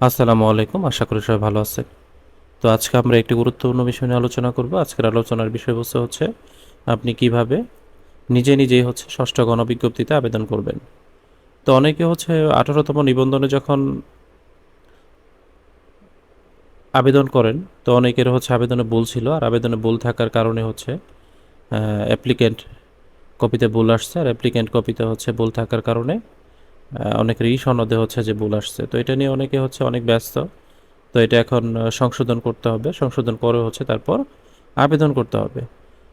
আসসালামু আলাইকুম, আশা করি সবাই ভালো আছেন। তো আজকে আমরা একটি গুরুত্বপূর্ণ বিষয় নিয়ে আলোচনা করব। আজকের আলোচনার বিষয়বস্তু হচ্ছে, আপনি কীভাবে নিজে নিজেই হচ্ছে ষষ্ঠ গণবিজ্ঞপ্তিতে আবেদন করবেন। তো অনেকে হচ্ছে আঠারোতম নিবন্ধনে যখন আবেদন করেন, তো অনেকের হচ্ছে আবেদনে ভুল ছিল, আর আবেদনে ভুল থাকার কারণে হচ্ছে অ্যাপ্লিকেন্ট কপিতে ভুল আসছে, আর অ্যাপ্লিকেন্ট কপিতে হচ্ছে ভুল থাকার কারণে আহ, অনেকের ই সনদে হচ্ছে যে ভুল আসছে। তো এটা নিয়ে অনেকে হচ্ছে অনেক ব্যস্ত। তো এটা এখন সংশোধন করতে হবে। সংশোধন করে হচ্ছে তারপর আবেদন করতে হবে।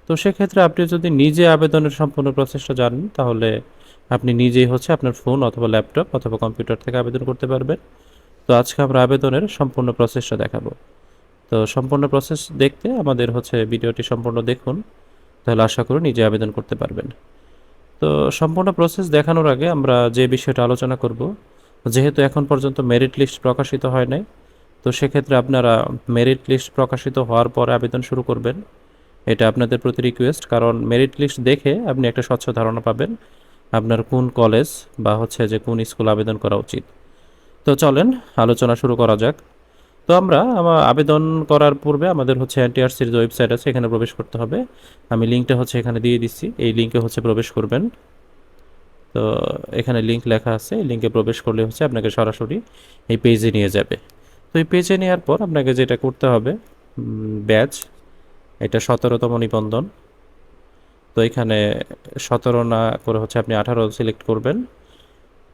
তো সেক্ষেত্রে আপনি যদি নিজে আবেদনের সম্পূর্ণ প্রসেসটা জানেন তাহলে আপনি নিজেই হচ্ছে আপনার ফোন অথবা ল্যাপটপ অথবা কম্পিউটার থেকে আবেদন করতে পারবেন। তো আজকে আমরা আবেদনের সম্পূর্ণ প্রসেসটা দেখাবো। তো সম্পূর্ণ প্রসেস দেখতে আমাদের হচ্ছে ভিডিওটি সম্পূর্ণ দেখুন। তাহলে আশা করি নিজে আবেদন করতে পারবেন। তো সম্পূর্ণ প্রসেস দেখানোর আগে আমরা যে বিষয়টা আলোচনা করব, যেহেতু এখন পর্যন্ত মেরিট লিস্ট প্রকাশিত হয় নাই, তো সেক্ষেত্রে আপনারা মেরিট লিস্ট প্রকাশিত হওয়ার পরে আবেদন শুরু করবেন। এটা আপনাদের প্রতি রিকোয়েস্ট কারণ মেরিট লিস্ট দেখে আপনি একটা স্বচ্ছ ধারণা পাবেন আপনার কোন কলেজ বা হচ্ছে যে কোন স্কুল আবেদন করা উচিত। তো চলেন, আলোচনা শুরু করা যাক। তো আমরা আমার আবেদন করার পূর্বে আমাদের হচ্ছে এনটিআরসির যে ওয়েবসাইট আছে, এখানে প্রবেশ করতে হবে। আমি লিঙ্কটা হচ্ছে এখানে দিয়ে দিচ্ছি। এই লিঙ্কে হচ্ছে প্রবেশ করবেন। তো এখানে লিঙ্ক লেখা আছে। এই লিঙ্কে প্রবেশ করলে হচ্ছে আপনাকে সরাসরি এই পেজে নিয়ে যাবে। তো এই পেজে নেওয়ার পর আপনাকে যেটা করতে হবে ব্যাচ এটা সতেরোতম নিবন্ধন। তো এখানে সতেরো না করে হচ্ছে আপনি আঠারো সিলেক্ট করবেন।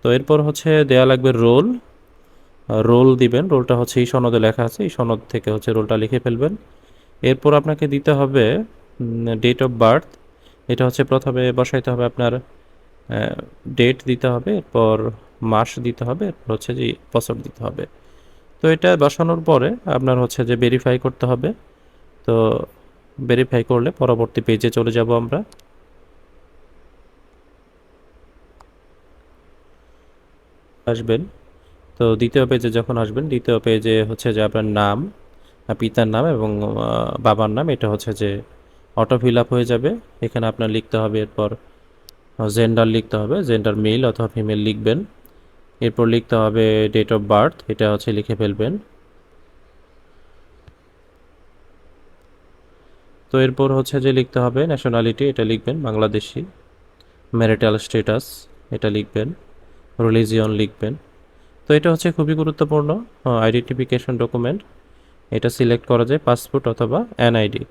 তো এরপর হচ্ছে দেয়া লাগবে রোল রোল দিবেন। রোলটা হচ্ছে এই সনদে লেখা আছে, এই সনদ থেকে হচ্ছে রোলটা লিখে ফেলবেন। এরপর আপনাকে দিতে হবে ডেট অফ বার্থ এটা হচ্ছে প্রথমে বসাইতে হবে আপনার ডেট দিতে হবে, এরপর মাস দিতে হবে, এরপর হচ্ছে যে বছর দিতে হবে। তো এটা বসানোর পরে আপনার হচ্ছে যে ভেরিফাই করতে হবে। তো ভেরিফাই করলে পরবর্তী পেজে চলে যাব আমরা। আসবেন। তো দ্বিতীয় পেজে যখন আসবেন, দ্বিতীয় পেজে হচ্ছে যে আপনার নাম পিতার নাম এবং বাবার নাম, এটা হচ্ছে যে অটো ফিল আপ হয়ে যাবে। এখানে আপনার লিখতে হবে এরপর জেন্ডার লিখতে হবে জেন্ডার মেল অথবা ফিমেল লিখবেন। এরপর লিখতে হবে ডেট অফ বার্থ এটা হচ্ছে লিখে ফেলবেন। তো এরপর হচ্ছে যে লিখতে হবে ন্যাশনালিটি এটা লিখবেন, বাংলাদেশি। ম্যারিটাল স্ট্যাটাস এটা লিখবেন। রিলিজিয়ন লিখবেন। তো এটা হচ্ছে খুবই গুরুত্বপূর্ণ আইডেন্টিফিকেশন ডকুমেন্ট এটা সিলেক্ট করা যায় পাসপোর্ট অথবা এনআইডি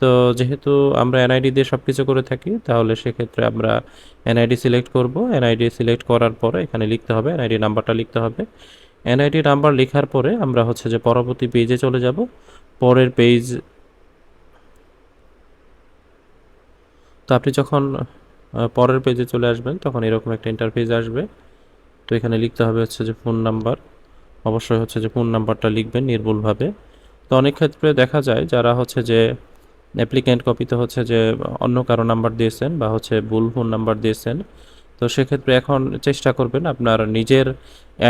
তো যেহেতু আমরা এনআইডি দিয়ে সব কিছু করে থাকি, তাহলে সেক্ষেত্রে আমরা এনআইডি সিলেক্ট করব। এনআইডি সিলেক্ট করার পরে এখানে লিখতে হবে এনআইডি নাম্বারটা লিখতে হবে। এনআইডি নাম্বার লেখার পরে আমরা হচ্ছে যে পরবর্তী পেজে চলে যাব। পরের পেজ তো আপনি যখন পরের পেজে চলে আসবেন, তখন এরকম একটা ইন্টারফেস আসবে। তো এখানে লিখতে হবে হচ্ছে যে ফোন নাম্বার অবশ্যই হচ্ছে যে ফোন নাম্বারটা লিখবেন নির্ভুলভাবে। তো অনেক ক্ষেত্রে দেখা যায় যারা হচ্ছে যে অ্যাপ্লিক্যান্ট কপিতে হচ্ছে যে অন্য কারও নাম্বার দিয়েছেন বা হচ্ছে ভুল ফোন নাম্বার দিয়েছেন, তো সেক্ষেত্রে এখন চেষ্টা করবেন আপনার নিজের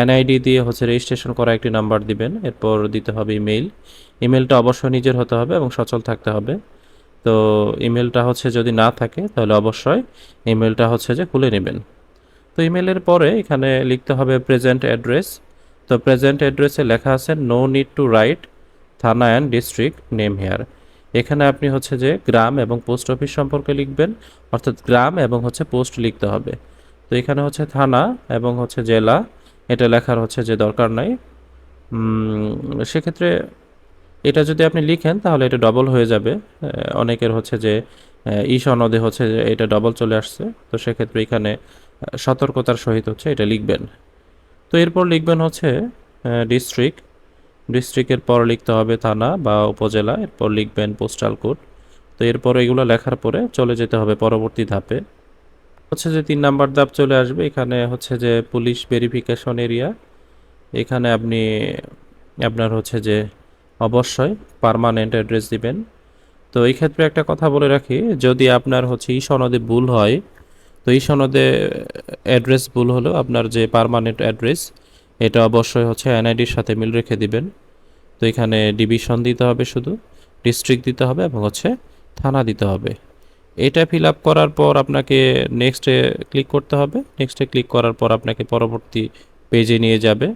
এনআইডি দিয়ে হচ্ছে রেজিস্ট্রেশন করা একটি নাম্বার দিবেন। এরপর দিতে হবে ইমেল ইমেলটা অবশ্যই নিজের হতে হবে এবং সচল থাকতে হবে। তো ইমেলটা হচ্ছে যদি না থাকে তাহলে অবশ্যই ইমেলটা হচ্ছে যে খুলে নেবেন। তো ইমেলের পরে এখানে লিখতে হবে প্রেজেন্ট অ্যাড্রেস তো প্রেজেন্ট অ্যাড্রেসে লেখা আছে no need to write thana and district name here এখানে আপনি হচ্ছে যে গ্রাম এবং পোস্ট অফিস সম্পর্কে লিখবেন, অর্থাৎ গ্রাম এবং হচ্ছে পোস্ট লিখতে হবে। তো এখানে হচ্ছে থানা এবং হচ্ছে জেলা, এটা লেখার হচ্ছে যে দরকার নাই। সেক্ষেত্রে এটা যদি আপনি লিখেন, তাহলে এটা ডবল হয়ে যাবে। অনেকের হচ্ছে যে ই সনদে হচ্ছে যে এটা ডবল চলে আসছে। তো সেক্ষেত্রে এখানে সতর্কতার সহিত হচ্ছে এটা লিখবেন। তো এরপর লিখবেন হচ্ছে ডিস্ট্রিক্ট ডিস্ট্রিক্টের পর লিখতে হবে থানা বা উপজেলা, এরপর লিখবেন পোস্টাল কোড তো এরপর এগুলো লেখার পরে চলে যেতে হবে পরবর্তী ধাপে। হচ্ছে যে তিন নাম্বার ধাপ চলে আসবে, এখানে হচ্ছে যে পুলিশ ভেরিফিকেশন এরিয়া এখানে আপনি, আপনার হচ্ছে যে অবশ্যই পারমানেন্ট অ্যাড্রেস দিবেন। তো এই ক্ষেত্রে একটা কথা বলে রাখি, যদি আপনার হচ্ছে এই সনদে ভুল হয় তো এই সনদে অ্যাড্রেস ভুল হলো আপনার যে পার্মানেন্ট অ্যাড্রেস এটা অবশ্যই হচ্ছে এনআইডির সাথে মিল রেখে দিবেন। তো এখানে ডিভিশন দিতে হবে শুধু ডিস্ট্রিক্ট দিতে হবে এবং হচ্ছে থানা দিতে হবে। এটা ফিল আপ করার পর আপনাকে নেক্সটে ক্লিক করতে হবে। নেক্সটে ক্লিক করার পর আপনাকে পরবর্তী পেজে নিয়ে যাবে।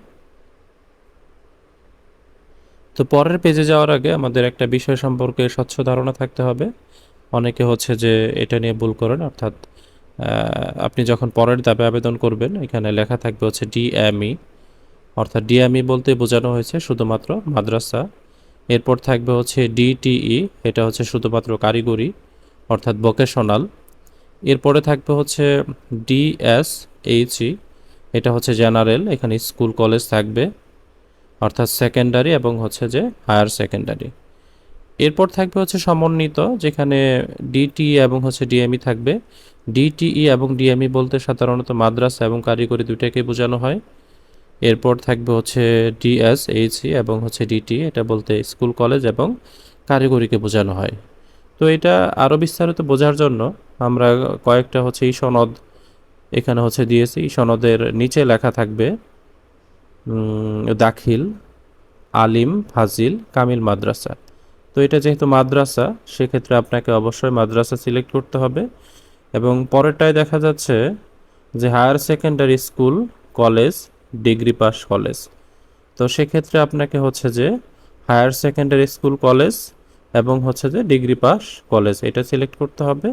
তো পরের পেজে যাওয়ার আগে আমাদের একটা বিষয় সম্পর্কে স্বচ্ছ ধারণা থাকতে হবে। অনেকে হচ্ছে যে এটা নিয়ে ভুল করেন, অর্থাৎ আপনি যখন পরের ধাপে আবেদন করবেন, এখানে লেখা থাকবে হচ্ছে ডিএমই। অর্থাৎ ডিএমই বলতে বোঝানো হয়েছে শুধুমাত্র মাদ্রাসা। এরপর থাকবে হচ্ছে ডিটিই, এটা হচ্ছে শুধুমাত্র কারিগরি, অর্থাৎ ভোকেশনাল। এরপরে থাকবে হচ্ছে ডিএসএইচই, এটা হচ্ছে জেনারেল, এখানে স্কুল, কলেজ থাকবে। অর্থাৎ সেকেন্ডারি এবং হচ্ছে যে হায়ার সেকেন্ডারি। এরপর থাকবে হচ্ছে সমন্বিত, যেখানে ডিটি এবং হচ্ছে ডিএমই থাকবে। ডিটিই এবং ডিএমই বলতে সাধারণত মাদ্রাসা এবং কারিগরি দুইটাকে বোঝানো হয়। এরপর থাকবে হচ্ছে ডিএসএইচই এবং হচ্ছে ডিটি, এটা বলতে স্কুল, কলেজ এবং কারিগরিকে বোঝানো হয়। তো এটা আরও বিস্তারিত বোঝার জন্য আমরা কয়েকটা হচ্ছে এই সনদ এখানে হচ্ছে দিয়েছি। সনদের নিচে লেখা থাকবে দাখিল, আলিম, ফাজিল, কামিল মাদ্রাসা। তো এটা যেহেতু মাদ্রাসা, সেক্ষেত্রে আপনাকে অবশ্যই মাদ্রাসা সিলেক্ট করতে হবে। এবং পরেরটায় দেখা যাচ্ছে যে higher secondary school, college, degree pass college. তো সেক্ষেত্রে আপনাকে হচ্ছে যে হায়ার সেকেন্ডারি স্কুল, কলেজ এবং হচ্ছে যে ডিগ্রি পাস কলেজ এটা সিলেক্ট করতে হবে।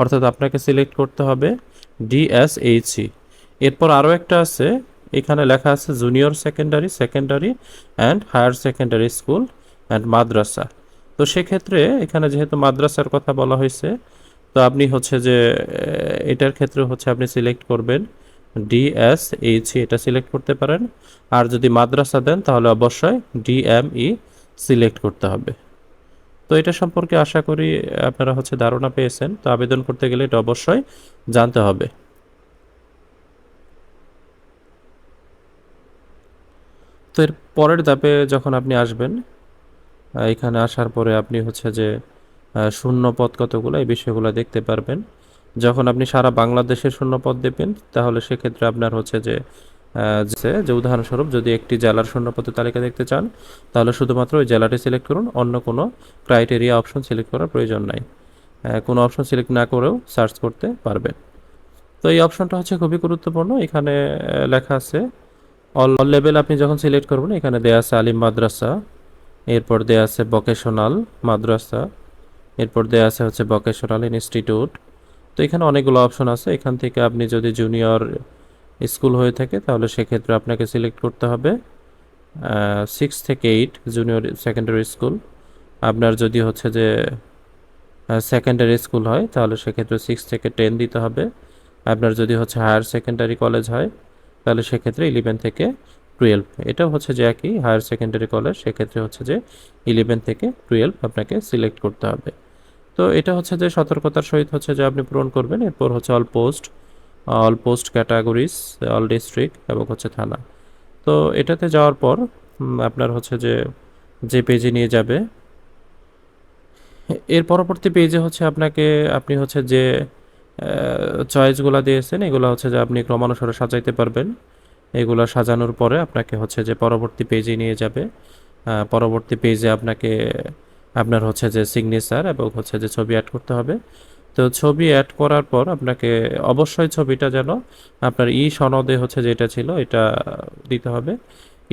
অর্থাৎ আপনাকে সিলেক্ট করতে হবে ডিএসএইচই এরপর আরও একটা আছে, এখানে লেখা আছে junior secondary secondary and higher secondary school and madrasa. তো সেক্ষেত্রে এখানে যেহেতু মাদ্রাসার কথা বলা হয়েছে তো আপনি হচ্ছে যে এটার ক্ষেত্রে হচ্ছে আপনি সিলেক্ট করবেন ডিএসএইচ এটা সিলেক্ট করতে পারেন। আর যদি মাদ্রাসা দেন, তাহলে অবশ্যই ডিএমই সিলেক্ট করতে হবে। তো এটা সম্পর্কে আশা করি আপনারা হচ্ছে ধারণা পেয়েছেন। তো আবেদন করতে গেলে এটা অবশ্যই জানতে হবে। তো এর পরের ধাপে যখন আপনি আসবেন এখানে আসার পরে আপনি হচ্ছে যে শূন্য পদ কতগুলো? এই বিষয়গুলো দেখতে পারবেন। যখন আপনি সারা বাংলাদেশের শূন্য পদ দেবেন, তাহলে সেক্ষেত্রে আপনার হচ্ছে যে যে উদাহরণস্বরূপ যদি একটি জেলার শূন্য পদের তালিকা দেখতে চান, তাহলে শুধুমাত্র ওই জেলাটি সিলেক্ট করুন। অন্য কোনো ক্রাইটেরিয়া অপশন সিলেক্ট করার প্রয়োজন নাই। কোনো অপশন সিলেক্ট না করেও সার্চ করতে পারবেন। তো এই অপশনটা হচ্ছে খুবই গুরুত্বপূর্ণ। এখানে লেখা আছে, অল লেভেল আপনি যখন সিলেক্ট করবেন, এখানে দেয়া আছে আলিম মাদ্রাসা, এরপর দেয়া আছে ভোকেশনাল মাদ্রাসা এরপর দেওয়া আছে হচ্ছে ভোকেশনাল ইনস্টিটিউট। তো এখানে অনেকগুলো অপশন আছে। এখান থেকে আপনি যদি জুনিয়র স্কুল হয়ে থাকে, তাহলে সেক্ষেত্রে আপনাকে সিলেক্ট করতে হবে সিক্স থেকে এইট জুনিয়র সেকেন্ডারি স্কুল আপনার যদি হচ্ছে যে সেকেন্ডারি স্কুল হয়, তাহলে সেক্ষেত্রে সিক্স থেকে টেন দিতে হবে। আপনার যদি হচ্ছে হায়ার সেকেন্ডারি কলেজ হয়, তাহলে সেক্ষেত্রে ইলেভেন থেকে টুয়েলভ এটা হচ্ছে যে একই হায়ার সেকেন্ডারি কলেজ সেক্ষেত্রে হচ্ছে যে ইলেভেন থেকে টুয়েলভ আপনাকে সিলেক্ট করতে হবে। তো এটা হচ্ছে যে সতর্কতার সহিত হচ্ছে যে আপনি পূরণ করবেন। এরপর হচ্ছে all post all post categories all district এবং হচ্ছে থানা। তো এটাতে যাওয়ার পর আপনার হচ্ছে যে যে পেজে নিয়ে যাবে, এর পরবর্তী পেজে হচ্ছে আপনাকে, আপনি হচ্ছে যে চয়েসগুলো দিয়েছেন, এগুলো হচ্ছে যে আপনি ক্রমানুসারে সাজাইতে পারবেন। এগুলো সাজানোর পরে আপনাকে হচ্ছে যে পরবর্তী পেজে নিয়ে যাবে। পরবর্তী পেজে আপনাকে আপনার হচ্ছে যে সিগনেচার এবং হচ্ছে যে ছবি অ্যাড করতে হবে। তো ছবি অ্যাড করার পর আপনাকে অবশ্যই ছবিটা যেন আপনার ই সনদে হচ্ছে যেটা ছিল এটা দিতে হবে।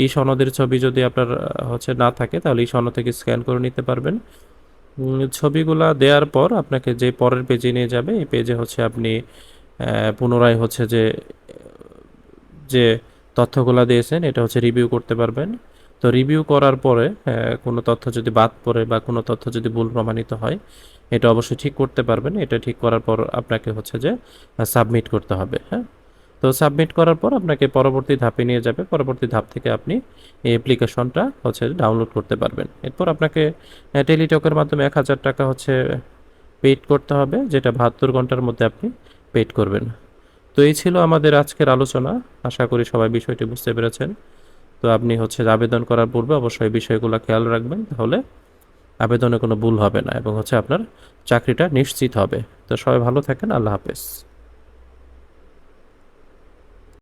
ই সনদের ছবি যদি আপনার হচ্ছে না থাকে তাহলে ই সনদ থেকে স্ক্যান করে নিতে পারবেন। ছবিগুলা দেওয়ার পর আপনাকে যে পরের পেজে নিয়ে যাবে, এই পেজে হচ্ছে আপনি পুনরায় হচ্ছে যে যে তথ্যগুলা দিয়েছেন, এটা হচ্ছে রিভিউ করতে পারবেন। তো রিভিউ করার পরে আহ, কোনো তথ্য যদি বাদ পড়ে বা কোনো তথ্য যদি ভুল প্রমাণিত হয় এটা অবশ্যই ঠিক করতে পারবেন। এটা ঠিক করার পর আপনাকে হচ্ছে যে সাবমিট করতে হবে হ্যাঁ? তো সাবমিট করার পর আপনাকে পরবর্তী ধাপে নিয়ে যাবে। পরবর্তী ধাপ থেকে আপনি এই অ্যাপ্লিকেশনটা হচ্ছে ডাউনলোড করতে পারবেন। এরপর আপনাকে টেলিটকের মাধ্যমে এক হাজার টাকা হচ্ছে পেইড করতে হবে যেটা বাহাত্তর ঘণ্টার মধ্যে আপনি পেইড করবেন। তো এই ছিল আমাদের আজকের আলোচনা। আশা করি সবাই বিষয়টি বুঝতে পেরেছেন। তো আপনি হচ্ছে আবেদন করার পূর্বে অবশ্যই বিষয়গুলো খেয়াল রাখবেন, তাহলে আবেদনে কোনো ভুল হবে না এবং হচ্ছে আপনার চাকরিটা নিশ্চিত হবে। তো সবাই ভালো থাকেন, আল্লাহ হাফেজ।